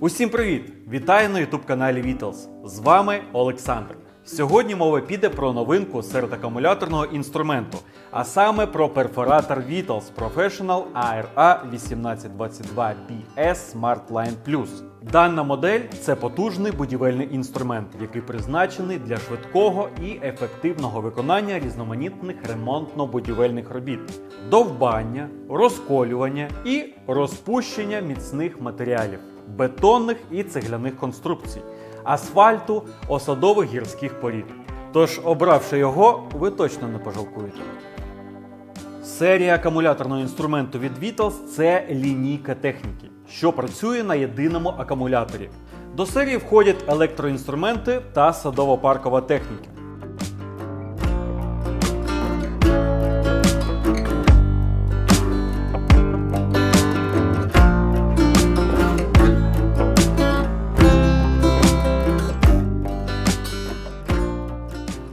Усім привіт! Вітаю на youtube каналі Vitals. З вами Олександр. Сьогодні мова піде про новинку серед акумуляторного інструменту, а саме про перфоратор Vitals Professional ARA 1822BS Smart Line Plus. Дана модель це потужний будівельний інструмент, який призначений для швидкого і ефективного виконання різноманітних ремонтно-будівельних робіт, довбання, розколювання і розпущення міцних матеріалів, бетонних і цегляних конструкцій, асфальту, осадових гірських порід. Тож, обравши його, ви точно не пожалкуєте. Серія акумуляторного інструменту від Vitals – це лінійка техніки, що працює на єдиному акумуляторі. До серії входять електроінструменти та садово-паркова техніка.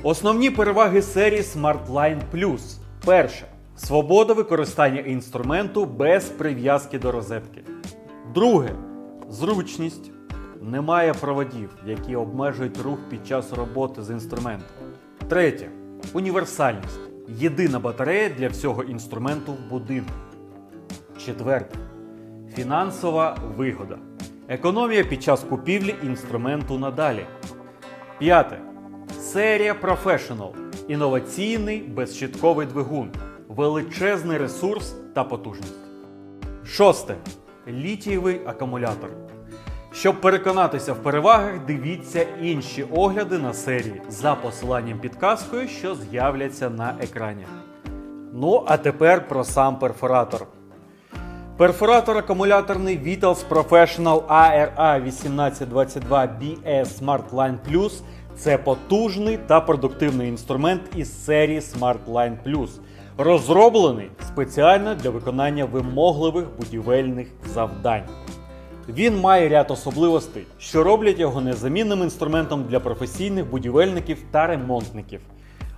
Основні переваги серії SmartLine Plus. Перше. Свобода використання інструменту без прив'язки до розетки. Друге. Зручність. Немає проводів, які обмежують рух під час роботи з інструментом. Третє. Універсальність. Єдина батарея для всього інструменту в будинку. Четверте. Фінансова вигода. Економія під час купівлі інструменту надалі. П'яте. Серія Professional. Інноваційний безщитковий двигун. Величезний ресурс та потужність. Шосте. Літієвий акумулятор. Щоб переконатися в перевагах, дивіться інші огляди на серії за посиланням підказкою, що з'являться на екрані. Ну, а тепер про сам перфоратор. Перфоратор акумуляторний Vitals Professional ARA 1822BS Smart Line Plus це потужний та продуктивний інструмент із серії Smart Line Plus, розроблений спеціально для виконання вимогливих будівельних завдань. Він має ряд особливостей, що роблять його незамінним інструментом для професійних будівельників та ремонтників.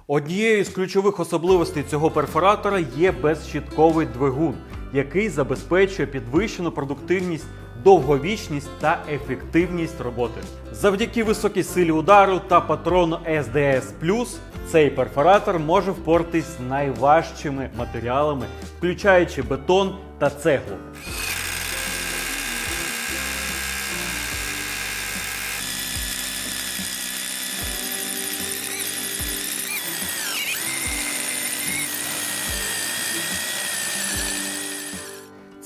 Однією з ключових особливостей цього перфоратора є безщітковий двигун, який забезпечує підвищену продуктивність, довговічність та ефективність роботи. Завдяки високій силі удару та патрону SDS+, цей перфоратор може впоратись найважчими матеріалами, включаючи бетон та цеглу.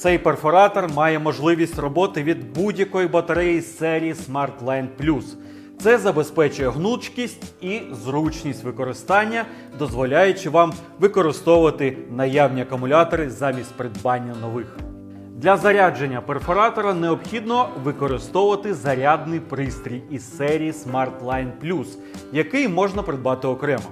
Цей перфоратор має можливість роботи від будь-якої батареї серії SmartLine Plus. Це забезпечує гнучкість і зручність використання, дозволяючи вам використовувати наявні акумулятори замість придбання нових. Для зарядження перфоратора необхідно використовувати зарядний пристрій із серії SmartLine Plus, який можна придбати окремо.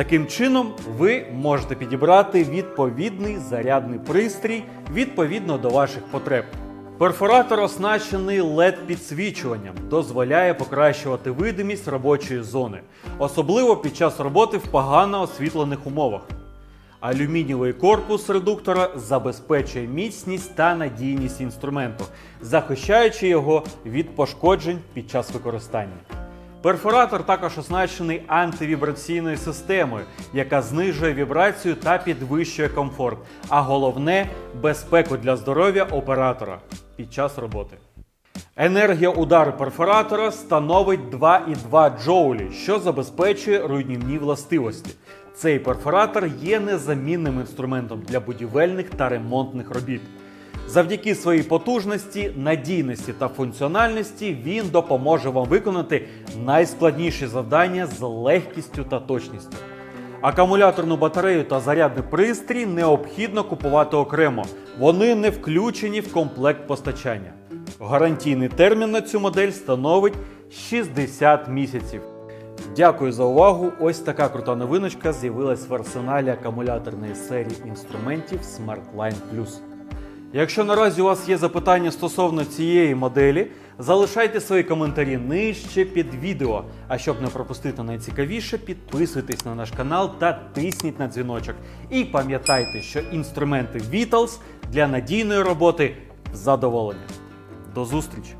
Таким чином, ви можете підібрати відповідний зарядний пристрій відповідно до ваших потреб. Перфоратор оснащений led підсвічуванням, дозволяє покращувати видимість робочої зони, особливо під час роботи в погано освітлених умовах. Алюмінієвий корпус редуктора забезпечує міцність та надійність інструменту, захищаючи його від пошкоджень під час використання. Перфоратор також оснащений антивібраційною системою, яка знижує вібрацію та підвищує комфорт, а головне безпеку для здоров'я оператора під час роботи. Енергія удару перфоратора становить 2,2 джоулі, що забезпечує руйнівні властивості. Цей перфоратор є незамінним інструментом для будівельних та ремонтних робіт. Завдяки своїй потужності, надійності та функціональності він допоможе вам виконати найскладніші завдання з легкістю та точністю. Акумуляторну батарею та зарядний пристрій необхідно купувати окремо. Вони не включені в комплект постачання. Гарантійний термін на цю модель становить 60 місяців. Дякую за увагу! Ось така крута новиночка з'явилась в арсеналі акумуляторної серії інструментів SmartLine Plus. Якщо наразі у вас є запитання стосовно цієї моделі, залишайте свої коментарі нижче під відео. А щоб не пропустити найцікавіше, підписуйтесь на наш канал та тисніть на дзвіночок. І пам'ятайте, що інструменти Vitals для надійної роботи задоволення. До зустрічі!